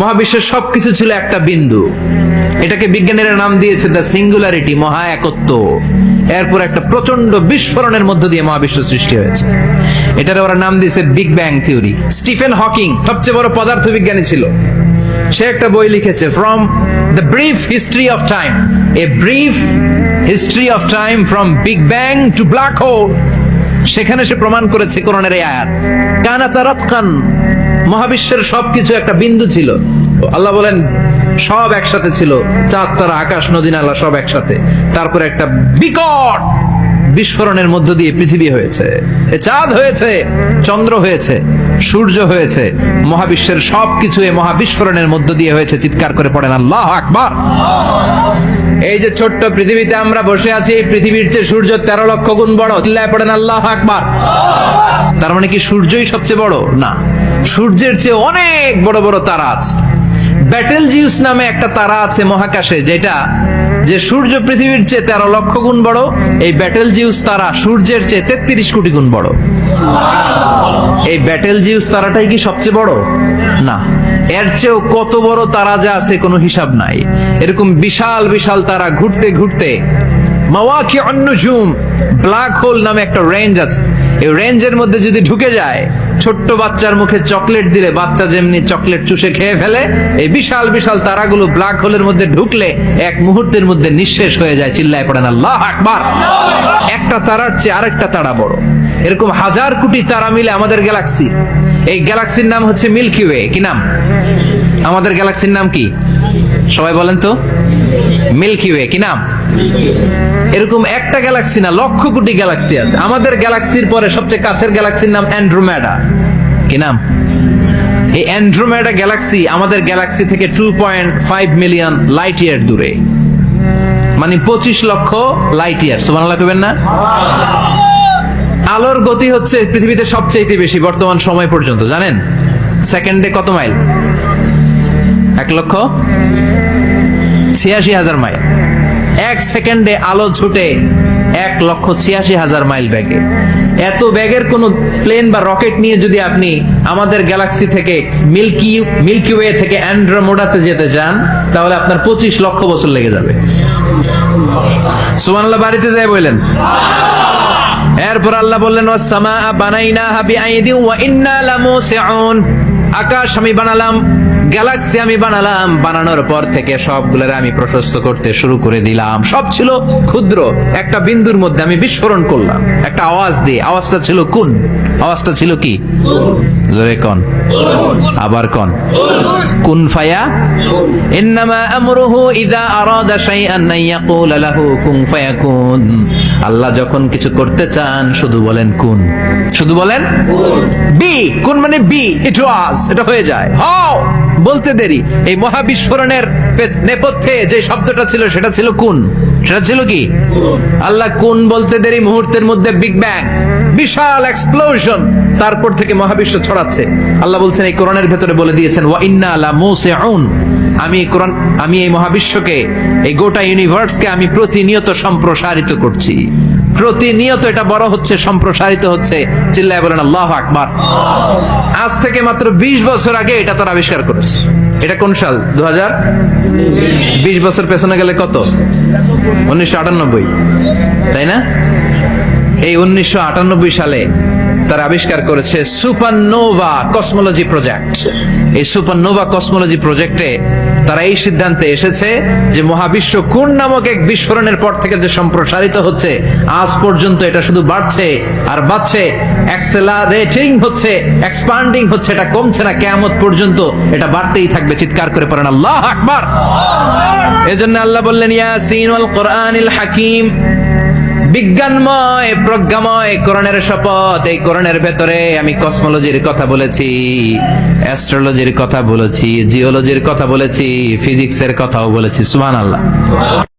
মহাবিশ্বের সবকিছু ছিল একটা বিন্দু। এটাকে বিজ্ঞানীরা নাম দিয়েছে দ্য সিঙ্গুলারিটি মহা একত্ব। এরপর একটা প্রচণ্ড বিস্ফোরণের মধ্য দিয়ে মহাবিশ্ব সৃষ্টি হয়েছে। এটার ওরা নাম দিয়েছে big bang theory Stephen Hawking সবচেয়ে বড় পদার্থবিজ্ঞানী ছিল। সে একটা বই লিখেছে from the brief history of time a brief history of time from big bang to black hole সেখানে সে প্রমাণ করেছে কোরআনের আয়াত। কানা তারাত খান মহাবিশ্বের সবকিছু একটা বিন্দু ছিল। আল্লাহ বলেন, সব একসাথে ছিল। চাঁদ, তারা, আকাশ, নদী, নালা, সব একসাথে। তারপর একটা বিকট বিস্ফোরণের মধ্য দিয়ে পৃথিবী হয়েছে। চাঁদ হয়েছে, চন্দ্র হয়েছে। সূর্য হয়েছে, মহাবিশ্বের সবকিছু এই মহাবিস্ফোরণের মধ্য দিয়ে হয়েছে, চিৎকার করে পড়েন আল্লাহ আকবার। এই যে ছোট্ট পৃথিবীতে আমরা বসে আছি, এই পৃথিবীর চেয়ে সূর্য তেরো লক্ষ গুণ বড়, চিল্লায় পড়েন আল্লাহ আকবার। তার মানে কি সূর্যই সবচেয়ে বড়? না। সূর্যের চেয়ে অনেক বড় বড় তারা আছে। ব্যাটেল জিউস নামে একটা তারা আছে মহাকাশে, যেটা যে সূর্য পৃথিবীর চেয়ে তেরো লক্ষ গুণ বড়, এই ব্যাটেল জিউস তারা সূর্যের চেয়ে তেত্রিশ কোটি গুণ বড়। এই ব্যাটেল জিউস তারাটাই কি সবচেয়ে বড়? না। এর চেয়েও কত বড় তারা যা আছে কোনো হিসাব নাই। এরকম বিশাল বিশাল তারা ঘুরতে ঘুরতে মাওয়াকি অন্নজুম ব্ল্যাক হোল নামে একটা রেঞ্জ আছে। এই রেঞ্জের মধ্যে যদি ঢুকে যায় ছোট্ট বাচ্চার মুখে চকলেট দিলে বাচ্চা যেমনি চকলেট চুষে খেয়ে ফেলে, এই বিশাল বিশাল তারাগুলো ব্ল্যাক হোলের মধ্যে ঢুকলে এক মুহূর্তের মধ্যে নিঃশেষ হয়ে যায়, চিল্লায় পড়েন আল্লাহ আকবার! একটা তারার চেয়ে আরেকটা তারা বড়। এরকম হাজার কোটি তারা মিলে আমাদের গ্যালাক্সি। এই গ্যালাক্সির নাম হচ্ছে মিল্কি ওয়ে। কি নাম? আমাদের গ্যালাক্সির নাম কি? সবাই বলেন তো? মিল্কি ওয়ে কি নাম? এরকম একটা গ্যালাক্সি না, লক্ষ কোটি গ্যালাক্সি আছে। আমাদের গ্যালাক্সির পরে সবচেয়ে কাছের গ্যালাক্সির নাম অ্যান্ড্রোমেডা কি নাম? এই অ্যান্ড্রোমেডা গ্যালাক্সি আমাদের গ্যালাক্সি থেকে two point five million light year দূরে। মানে পঁচিশ লক্ষ লাইট ইয়ার সুবানাল্লাহ কবেন না? আলোর গতি হচ্ছে পৃথিবীতে সবচেয়ে বেশি বর্তমান সময় পর্যন্ত, জানেন? সেকেন্ডে কত মাইল? এক লক্ষ ছিয়াশি হাজার মাইল। এক সেকেন্ডে আলো ছুটে এক লক্ষ ছিয়াশি হাজার মাইল ব্যাগে এত ব্যাগের কোন প্লেন বা রকেট নিয়ে যদি আপনি আমাদের গ্যালাক্সি থেকে মিল্কি মিল্কি ওয়ে থেকে অ্যান্ড্রোমোডাতে যেতে চান, তাহলে আপনার পঁচিশ লক্ষ বছর লেগে যাবে। সুমানাল্লাহ বাড়িতে যাই বললেন। এরপর আল্লাহ বললেন ওয়াসসামা বানাইনাহা বিআইদিন ওয়া ইন্না লামুসিউন। আকাশ আমি বানালাম গ্যালাক্সি আমি বানালাম, বানানোর পর থেকে সবগুলোর আমি প্রশস্ত করতে শুরু করে দিলাম। সব ছিল ক্ষুদ্র। একটা বিন্দুর মধ্যে আমি বিস্ফোরণ করলাম। একটা আওয়াজ দিয়ে। আওয়াজটা ছিল কোন? আওয়াজটা ছিল কি? জোরে কন। আবার কন। কুন ফায়া? ইন্নামা আমরুহু ইযা আরাদা শাইআন আন ইয়াকুলা লাহু কুন ফায়াকুন। আল্লাহ যখন কিছু করতে চান, শুধু বলেন কুন। শুধু বলেন বি। কোন মানে বি ইট ওয়াজ এটা হয়ে যায়। হাও, বলতে দেরি। এই মহাবিস্ফোরণের নেপথ্যে যে শব্দটা ছিল, সেটা ছিল কোন। সেটা ছিল কি? আল্লাহ কোন বলতে দেরি মুহূর্তের মধ্যে বিগ ব্যাং বিশাল এক্সপ্লোশন তারপর থেকে মহাবিশ্ব ছড়াচ্ছে। আল্লাহ বলছেন, এই কোরআনের ভেতরে বলে দিয়েছেন, ওয়া ইন্না আলা মুসিউন আমি এই কোরআন, আমি এই মহাবিশ্বকে, এই গোটা ইউনিভার্সকে আমি প্রতিনিয়ত সম্প্রসারিত করছি। প্রতিনিয়ত এটা বড় হচ্ছে, সম্প্রসারিত হচ্ছে। চিল্লায় বলেন, আল্লাহ আকবার। আজ থেকে মাত্র ২০ বছর আগে এটা তারা আবিষ্কার করেছে। এটা কোন সাল? দু হাজার বিশ বছর পেছনে গেলে কত? উনিশশো আটানব্বই। তাই না? এই উনিশশো আটানব্বই সালে তারা আবিষ্কার করেছে সুপারনোভা কসমোলজি প্রজেক্ট। এই সুপারনোভা কসমোলজি প্রজেক্টে তারা এই সিদ্ধান্তে এসেছে যে মহাবিশ্ব কোন নামক এক বিস্ফোরণের পর থেকে যে সম্প্রসারিত হচ্ছে, আজ পর্যন্ত এটা শুধু বাড়ছে আর বাড়ছে। অ্যাক্সেলারেটিং হচ্ছে এক্সপান্ডিং হচ্ছে, এটা কমছে না কেমন পর্যন্ত এটা বাড়তেই থাকবে, চিৎকার করে পড়েন, আল্লাহ আকবার। এজন্য আল্লাহ বললেন ইয়াসিন ওয়াল কোরআনিল হাকিম বিজ্ঞানময়, প্রজ্ঞাময় করণের শপথ। এই করণের ভেতরে আমি কসমোলজির কথা বলেছি, অ্যাস্ট্রোলজির কথা বলেছি, জিওলজির কথা বলেছি, ফিজিক্সের কথাও বলেছি। সুবহানাল্লাহ।